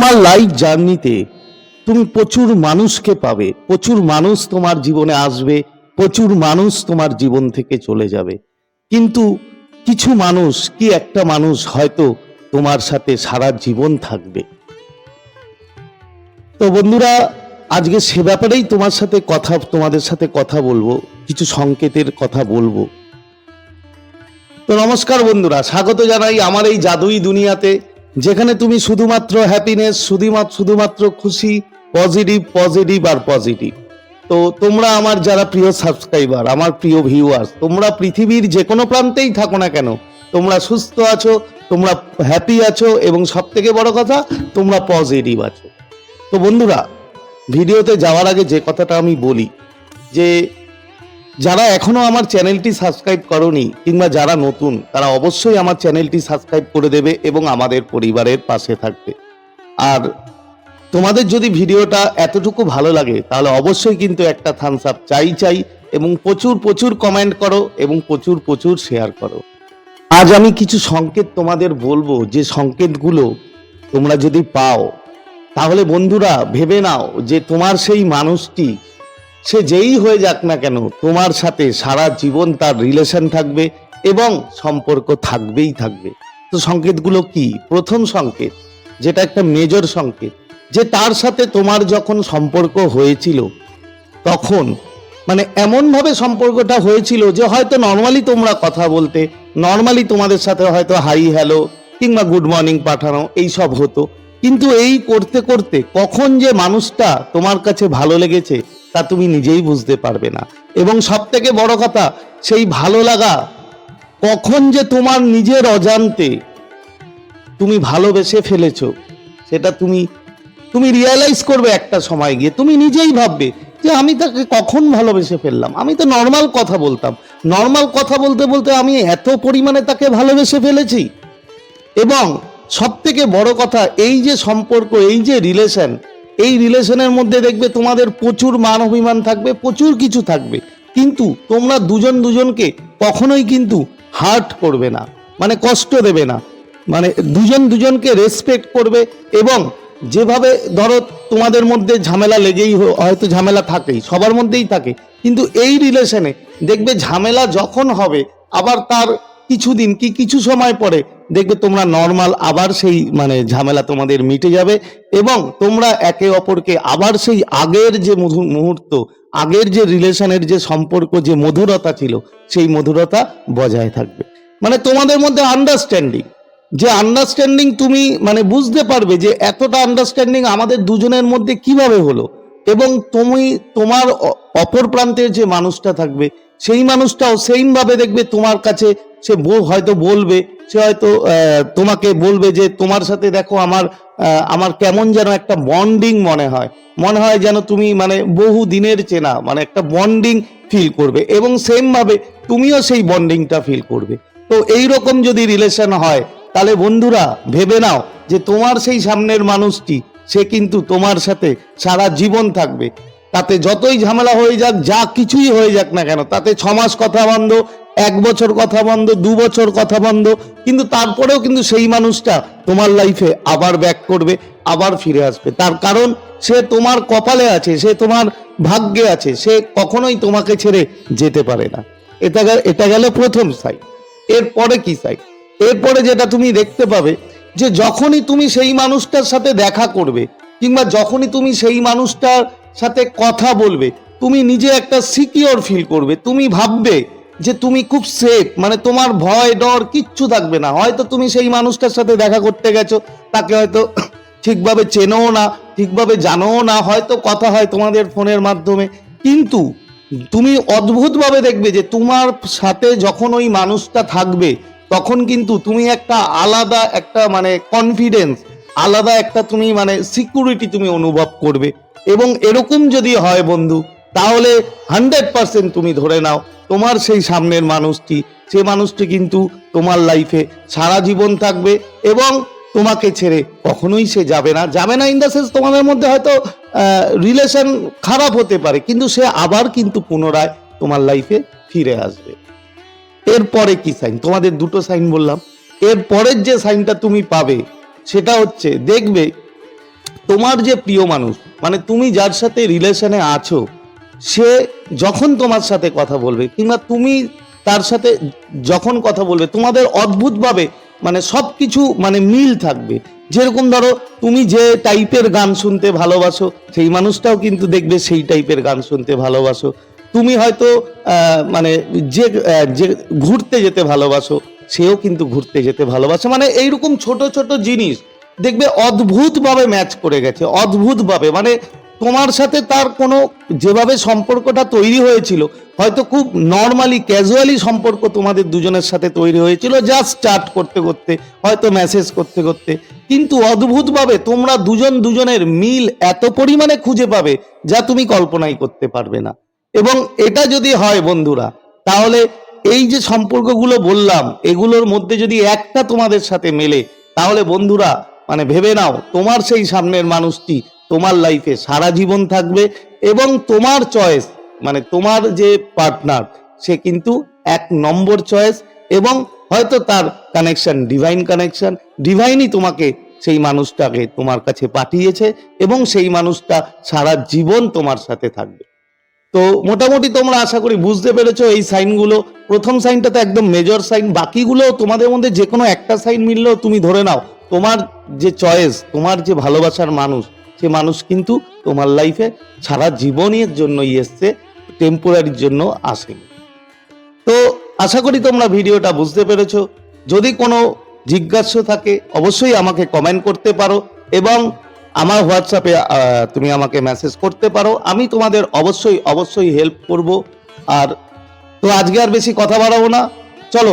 তোমার লাইফ জার্নিতে তুমি প্রচুর মানুষকে পাবে, প্রচুর মানুষ তোমার জীবনে আসবে, প্রচুর মানুষ তোমার জীবন থেকে চলে যাবে। কিন্তু কিছু মানুষ, কি একটা মানুষ হয়তো তোমার সাথে সারা জীবন থাকবে। তো বন্ধুরা, আজকে সে ব্যাপারেই তোমার সাথে কথা, তোমাদের সাথে কথা বলব, কিছু সংকেতের কথা বলব। তো নমস্কার বন্ধুরা, স্বাগত জানাই আমার এই জাদুই দুনিয়াতে। যেখানে তুমি শুধুমাত্র হ্যাপিনেস শুধুমাত্র শুধুমাত্র খুশি পজিটিভ পজিটিভ আর পজিটিভ তো তোমরা আমার যারা প্রিয় সাবস্ক্রাইবার আমার প্রিয় ভিউয়ার্স তোমরা পৃথিবীর যে কোনো প্রান্তেই থাকো না কেন, তোমরা সুস্থ আছো, তোমরা হ্যাপি আছো এবং সব থেকে বড় কথা, তোমরা পজিটিভ আছো। তো বন্ধুরা ভিডিওতে যাওয়ার আগে যে কথাটা আমি বলি, যে যারা এখনও আমার চ্যানেলটি সাবস্ক্রাইব করনি কিংবা যারা নতুন, তারা অবশ্যই আমার চ্যানেলটি সাবস্ক্রাইব করে দেবে এবং আমাদের পরিবারের পাশে থাকবে। আর তোমাদের যদি ভিডিওটা এতটুকু ভালো লাগে, তাহলে অবশ্যই কিন্তু একটা থামস আপ চাই চাই এবং প্রচুর প্রচুর কমেন্ট করো এবং প্রচুর প্রচুর শেয়ার করো। আজ আমি কিছু সংকেত তোমাদের বলব, যে সংকেতগুলো তোমরা যদি পাও, তাহলে বন্ধুরা ভেবে নাও যে তোমার সেই মানুষটি সে যেই হয়ে যাক না কেন, তোমার সাথে সারা জীবন তার রিলেশন থাকবে এবং সম্পর্ক থাকবেই থাকবে। তো সংকেতগুলো কি? প্রথম সংকেত, যেটা একটা মেজর সংকেত, যে তার সাথে তোমার যখন সম্পর্ক হয়েছিল, তখন মানে এমনভাবে সম্পর্কটা হয়েছিল যে হয়তো নর্মালি তোমরা কথা বলতে নর্মালি তোমাদের সাথে হয়তো হাই হ্যালো কিংবা গুড মর্নিং পাঠানো এই সব হতো। কিন্তু এই করতে করতে কখন যে মানুষটা তোমার কাছে ভালো লেগেছে তা তুমি নিজেই বুঝতে পারবে না। এবং সব থেকে বড় কথা, সেই ভালো লাগা কখন যে তোমার নিজের অজান্তে তুমি ভালোবেসে ফেলেছ, সেটা তুমি তুমি রিয়েলাইজ করবে একটা সময় গিয়ে। তুমি নিজেই ভাববে যে আমি তাকে কখন ভালোবেসে ফেললাম। আমি তো নর্মাল কথা বলতাম। নর্মাল কথা বলতে বলতে আমি এত পরিমাণে তাকে ভালোবেসে ফেলেছি। এবং সব থেকে বড় কথা, এই যে সম্পর্ক, এই যে রিলেশন এই রিলেশনের মধ্যে দেখবে তোমাদের প্রচুর মান অভিমান থাকবে, প্রচুর কিছু থাকবে। কিন্তু তোমরা দুজন দুজনকে কখনোই কিন্তু হার্ট করবে না মানে কষ্ট দেবে না। মানে দুজন দুজনকে রেসপেক্ট করবে এবং যেভাবে ধরো তোমাদের মধ্যে ঝামেলা লেগেই হয়তো ঝামেলা থাকেই, সবার মধ্যেই থাকে। কিন্তু এই রিলেশনে দেখবে ঝামেলা যখন হবে, আবার তার কিছুদিন কি কিছু সময় পরে দেখবে তোমরা নর্মাল আবার সেই মানে ঝামেলা তোমাদের মিটে যাবে এবং তোমরা একে অপরকে আবার সেই আগের যে মুহূর্ত, আগের যে রিলেশনের যে সম্পর্ক, যে মধুরতা ছিল, সেই মধুরতা বজায় থাকবে। মানে তোমাদের মধ্যে আন্ডারস্ট্যান্ডিং যে আন্ডারস্ট্যান্ডিং তুমি মানে বুঝতে পারবে যে এতটা আন্ডারস্ট্যান্ডিং আমাদের দুজনের মধ্যে কীভাবে হলো এবং তুমি, তোমার অপর প্রান্তের যে মানুষটা থাকবে সেই মানুষটাও সেইম ভাবে দেখবে তোমার কাছে, সে হয়তো বলবে, সে হয়তো তোমাকে বলবে যে তোমার সাথে দেখো আমার আমার কেমন যেন একটা বন্ডিং মনে হয়। মনে হয় যেন তুমি মানে বহু দিনের চেনা মানে একটা বন্ডিং ফিল করবে এবং সেম ভাবে তুমিও সেই বন্ডিংটা ফিল করবে। তো এই রকম যদি রিলেশন হয়, তাহলে বন্ধুরা, ভেবে নাও যে তোমার সেই সামনের মানুষটি, সে কিন্তু তোমার সাথে সারা জীবন থাকবে। তাতে যতই ঝামেলা হয়ে যাক, যা কিছুই হয়ে যাক না কেন, তাতে ছ মাস কথা বন্ধ, এক বছর কথা বন্ধ, দু বছর কথা বন্ধ, কিন্তু তারপরেও কিন্তু সেই মানুষটা তোমার লাইফে আবার ব্যাক করবে, আবার ফিরে আসবে। তার কারণ, সে তোমার কপালে আছে, সে তোমার ভাগ্যে আছে, সে কখনোই তোমাকে ছেড়ে যেতে পারে না। এটা এটা গেল প্রথম সাইড এরপরে কি সাইড এরপরে যেটা তুমি দেখতে পাবে, যে যখনই তুমি সেই মানুষটার সাথে দেখা করবে, কিংবা যখনই তুমি সেই মানুষটার সাথে কথা বলবে। তুমি নিজে একটা সিকিওর ফিল করবে। তুমি ভাববে যে তুমি খুব সেফ মানে তোমার ভয়, ডর কিচ্ছু থাকবে না। হয়তো তুমি সেই মানুষটার সাথে দেখা করতে গেছো, তাকে হয়তো ঠিকভাবে চেনোও না, ঠিকভাবে জানোও না, হয়তো কথা হয় তোমাদের ফোনের মাধ্যমে। কিন্তু তুমি অদ্ভুতভাবে দেখবে যে তোমার সাথে যখন ওই মানুষটা থাকবে, তখন কিন্তু তুমি একটা আলাদা একটা মানে কনফিডেন্স আলাদা একটা তুমি মানে সিকিউরিটি তুমি অনুভব করবে। এবং এরকম যদি হয় বন্ধু, তাহলে হান্ড্রেড পার্সেন্ট তুমি ধরে নাও, তোমার সেই সামনের মানুষটি, সে মানুষটি কিন্তু তোমার লাইফে সারা জীবন থাকবে এবং তোমাকে ছেড়ে কখনোই সে যাবে না। যাবে না ইন দ্য সেন্স তোমাদের মধ্যে হয়তো রিলেশন খারাপ হতে পারে, কিন্তু সে আবার কিন্তু পুনরায় তোমার লাইফে ফিরে আসবে। এরপরে কি সাইন তোমাদের দুটো সাইন বললাম। এর পরের যে সাইনটা তুমি পাবে, সেটা হচ্ছে, দেখবে তোমার যে প্রিয় মানুষ মানে তুমি যার সাথে রিলেশনে আছো, সে যখন তোমার সাথে কথা বলবে, কিংবা তুমি তার সাথে যখন কথা বলবে, তোমাদের অদ্ভুতভাবে মানে সব কিছু মানে মিল থাকবে। যেরকম ধরো, তুমি যে টাইপের গান শুনতে ভালোবাসো, সেই মানুষটাও কিন্তু দেখবে সেই টাইপের গান শুনতে ভালোবাসো। তুমি হয়তো মানে যে যে ঘুরতে যেতে ভালোবাসো, সেও কিন্তু ঘুরতে যেতে ভালোবাসে। মানে এইরকম ছোট ছোট জিনিস দেখবে অদ্ভুতভাবে ম্যাচ করে গেছে, অদ্ভুতভাবে। মানে তোমার সাথে তার কোনো যেভাবে সম্পর্কটা তৈরি হয়েছিল, হয়তো খুব নর্মালি ক্যাজুয়ালি সম্পর্ক তোমাদের দুজনের সাথে তৈরি হয়েছিল জাস্ট স্টার্ট করতে করতে, হয়তো মেসেজ করতে করতে। কিন্তু অদ্ভুতভাবে তোমরা দুজন দুজনের মিল এত পরিমাণে খুঁজে পাবে যা তুমি কল্পনাই করতে পারবে না। এবং এটা যদি হয় বন্ধুরা, তাহলে এই যে সম্পর্কগুলো বললাম, এগুলোর মধ্যে যদি একটা তোমাদের সাথে মেলে, তাহলে বন্ধুরা মানে ভেবে নাও, তোমার সেই সামনের মানুষটি তোমার লাইফে সারা জীবন থাকবে এবং তোমার চয়েস মানে তোমার যে পার্টনার সে কিন্তু এক নম্বর চয়েস এবং হয়তো তার কানেকশন ডিভাইন কানেকশন ডিভাইনই তোমাকে সেই মানুষটাকে তোমার কাছে পাঠিয়েছে এবং সেই মানুষটা সারা জীবন তোমার সাথে থাকবে। তো মোটামুটি তোমরা আশা করি বুঝতে পেরেছ এই সাইনগুলো। প্রথম সাইনটা তো একদম মেজর সাইন, বাকিগুলো তোমাদের মধ্যে যে কোনো একটা সাইন মিললেও তুমি ধরে নাও তোমার যে চয়েস তোমার যে ভালোবাসার মানুষ, সে মানুষ কিন্তু তোমার লাইফে সারা জীবনের জন্যই এসছে টেম্পোরারির জন্য আসেনি। তো আশা করি তোমরা ভিডিওটা বুঝতে পেরেছ। যদি কোনো জিজ্ঞাসা থাকে, অবশ্যই আমাকে কমেন্ট করতে পারো এবং আমার হোয়াটসঅ্যাপে তুমি আমাকে মেসেজ করতে পারো। আমি তোমাদের অবশ্যই অবশ্যই হেল্প করব। আর তো আজকে আর বেশি কথা বাড়াবো না। চলো